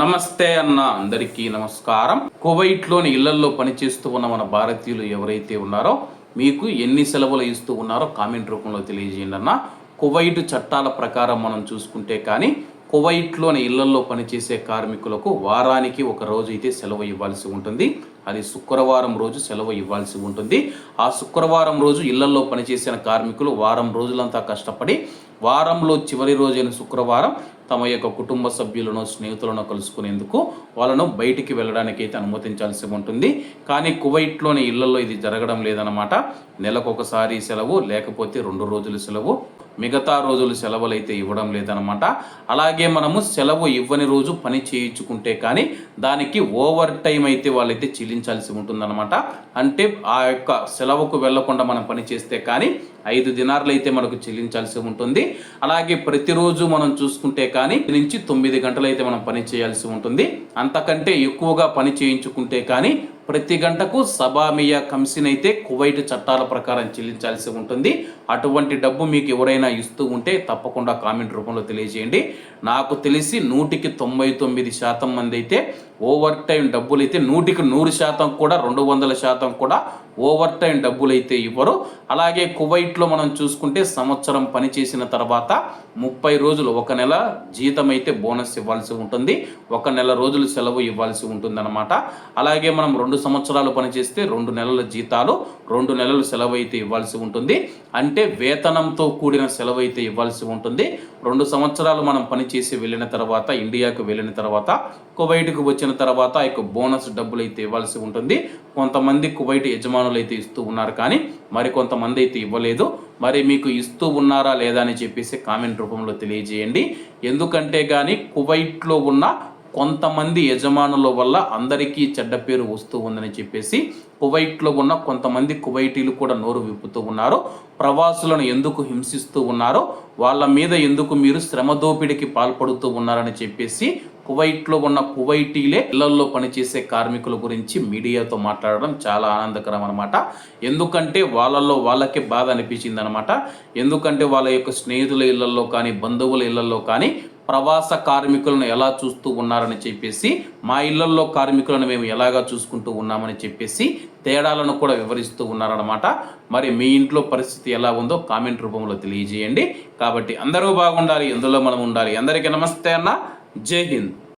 నమస్తే అన్న అందరికీ నమస్కారం. కువైట్లోని ఇళ్ళల్లో పనిచేస్తూ ఉన్న మన భారతీయులు ఎవరైతే ఉన్నారో మీకు ఎన్ని సెలవులు ఇస్తూ ఉన్నారో కామెంట్ రూపంలో తెలియజేయండి అన్న. కువైట్ చట్టాల ప్రకారం మనం చూసుకుంటే కానీ కువైట్లోని ఇళ్ళలో పనిచేసే కార్మికులకు వారానికి ఒక రోజు అయితే సెలవు ఇవ్వాల్సి ఉంటుంది. అది శుక్రవారం రోజు సెలవు ఇవ్వాల్సి ఉంటుంది. ఆ శుక్రవారం రోజు ఇళ్ళలో పనిచేసిన కార్మికులు వారం రోజులంతా కష్టపడి వారంలో చివరి రోజైన శుక్రవారం తమ యొక్క కుటుంబ సభ్యులను స్నేహితులను కలుసుకునేందుకు వాళ్ళను బయటికి వెళ్ళడానికి అయితే అనుమతించాల్సి ఉంటుంది. కానీ కువైట్లోని ఇళ్ళలో ఇది జరగడం లేదన్నమాట. నెలకు ఒకసారి సెలవు లేకపోతే రెండు రోజులు సెలవు మిగతా రోజులు సెలవులు అయితే ఇవ్వడం లేదనమాట అలాగే మనము సెలవు ఇవ్వని రోజు పని చేయించుకుంటే కానీ దానికి ఓవర్ టైం అయితే వాళ్ళైతే చెల్లించాల్సి ఉంటుందన్నమాట. అంటే ఆ యొక్క సెలవుకు వెళ్ళకుండా మనం పని చేస్తే కానీ ఐదు దినార్లు అయితే మనకు చెల్లించాల్సి ఉంటుంది. అలాగే ప్రతిరోజు మనం చూసుకుంటే కానీ నుంచి తొమ్మిది గంటలు అయితే మనం పని చేయాల్సి ఉంటుంది. అంతకంటే ఎక్కువగా పని చేయించుకుంటే కానీ ప్రతి గంటకు సబామియా కమిషన్ అయితే కువైట్ చట్టాల ప్రకారం చెల్లించాల్సి ఉంటుంది. అటువంటి డబ్బు మీకు ఎవరైనా ఇస్తూ ఉంటే తప్పకుండా కామెంట్ రూపంలో తెలియజేయండి. నాకు తెలిసి నూటికి తొంభై తొమ్మిది శాతం మంది అయితే ఓవర్ టైం డబ్బులు అయితే నూటికి నూరు శాతం కూడా రెండు వందల శాతం కూడా ఓవర్ టైం డబ్బులు అయితే ఇవ్వరు. అలాగే కువైట్లో మనం చూసుకుంటే సంవత్సరం పనిచేసిన తర్వాత ముప్పై రోజులు ఒక నెల జీతం అయితే బోనస్ ఇవ్వాల్సి ఉంటుంది. ఒక నెల రోజులు సెలవు ఇవ్వాల్సి ఉంటుందన్నమాట. అలాగే మనం రెండు రెండు సంవత్సరాలు పనిచేస్తే రెండు నెలల జీతాలు రెండు నెలలు సెలవు అయితే ఇవ్వాల్సి ఉంటుంది. అంటే వేతనంతో కూడిన సెలవు అయితే ఇవ్వాల్సి ఉంటుంది. రెండు సంవత్సరాలు మనం పనిచేసి వెళ్ళిన తర్వాత ఇండియాకు వెళ్ళిన తర్వాత కువైట్కు వచ్చిన తర్వాత ఆ యొక్క బోనస్ డబ్బులు అయితే ఇవ్వాల్సి ఉంటుంది. కొంతమంది కువైట్ యజమానులు అయితే ఇస్తూ ఉన్నారు కానీ మరి కొంతమంది అయితే ఇవ్వలేదు. మరి మీకు ఇస్తూ ఉన్నారా లేదా అని చెప్పేసి కామెంట్ రూపంలో తెలియజేయండి. ఎందుకంటే కానీ కువైట్లో ఉన్న కొంతమంది యజమానుల వల్ల అందరికీ చెడ్డ పేరు వస్తూ ఉందని చెప్పేసి కువైట్లో ఉన్న కొంతమంది కువైటీలు కూడా నోరు విప్పుతూ ఉన్నారు. ప్రవాసులను ఎందుకు హింసిస్తూ ఉన్నారో వాళ్ళ మీద ఎందుకు మీరు శ్రమ దోపిడికి పాల్పడుతూ ఉన్నారని చెప్పేసి కువైట్లో ఉన్న కువైటీలే ఇళ్ళలో పనిచేసే కార్మికుల గురించి మీడియాతో మాట్లాడడం చాలా ఆనందకరం అనమాట ఎందుకంటే వాళ్ళల్లో వాళ్ళకే బాధ అనిపించింది అనమాట ఎందుకంటే వాళ్ళ యొక్క స్నేహితుల ఇళ్ళలో కానీ బంధువుల ఇళ్ళలో కానీ ప్రవాస కార్మికులను ఎలా చూస్తూ ఉన్నారని చెప్పేసి మా ఇళ్ళలో కార్మికులను మేము ఎలాగా చూసుకుంటూ ఉన్నామని చెప్పేసి తేడాలను కూడా వివరిస్తూ ఉన్నారనమాట మరి మీ ఇంట్లో పరిస్థితి ఎలా ఉందో కామెంట్ రూపంలో తెలియజేయండి. కాబట్టి అందరూ బాగుండాలి ఎందులో మనం ఉండాలి. అందరికీ నమస్తే అన్న. जय हिंद